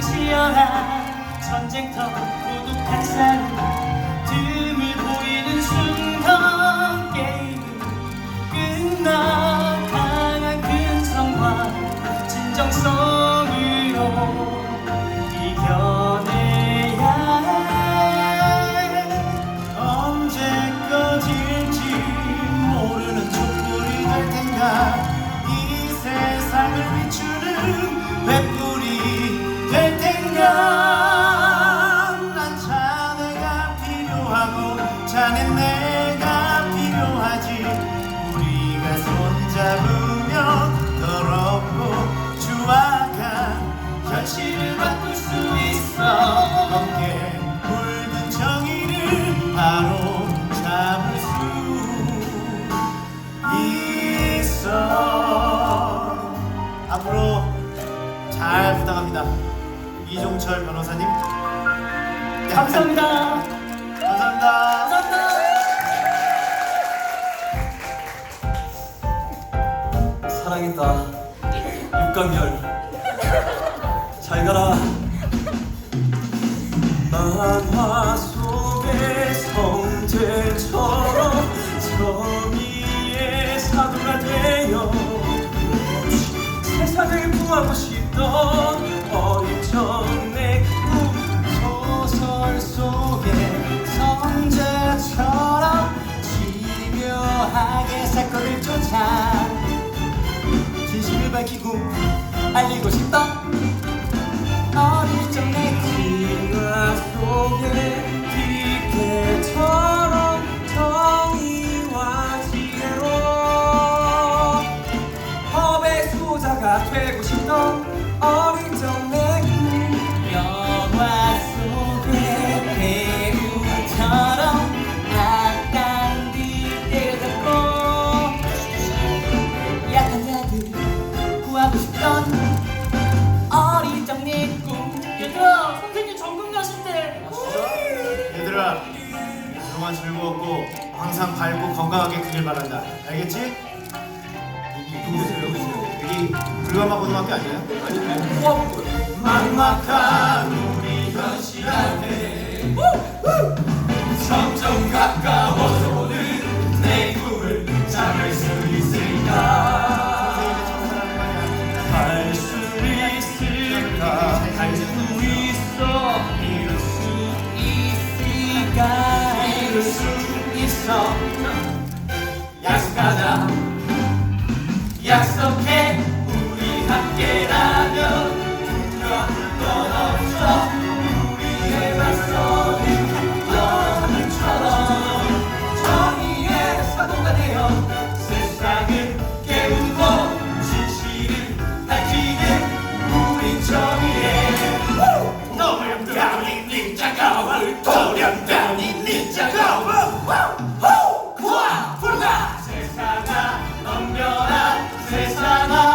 치열한 전쟁터 고독한 삶 틈을 보이는 순간 게임은 끝나 강한 근성과 진정성으로 이겨내야 해. 언제 꺼질지 모르는 촛불이 될 텐가. 이 세상을 비추는 백구 순간엔 내가 필요하지. 우리가 손잡으면 더럽고 추악한 현실을 바꿀 수 있어. 함께 물든 정의를 바로 잡을 수 있어. 앞으로 잘 부탁합니다. 이종철 변호사님. 감사합니다 사랑했다. 육강열. 잘 가라. 만화 속의 성재처럼 정의의 사도가 되어 세상을 구하고 싶던 어린 적내꿈 소설 속에 성자처럼 집요하게 사건을 쫓아 밝히고 알리고 싶다. 어릴 적내 빙하 속에 빛개처럼 정의와 지혜로 법의 수호자가 되고 싶던 밝고 건강하게 크길 바란다. 알겠지? 여기 불가마 고등학교 아니에요? 막막한 우리 현실한테. 점점 가까워져 오는 내 꿈을 잡을 수 있을까? 할수 있을까? 할 수 있어? 이룰 수 있을까? 이룰 수 있어. 약속하자. 약속해. 우리 함께라면 두려울 건 없어. 우리의 맞서는 영웅처럼 정의의 사도가 되어 세상을 깨우고 진실을 밝히는 우린 정의의 너무 강인 닌자가 헐 Está na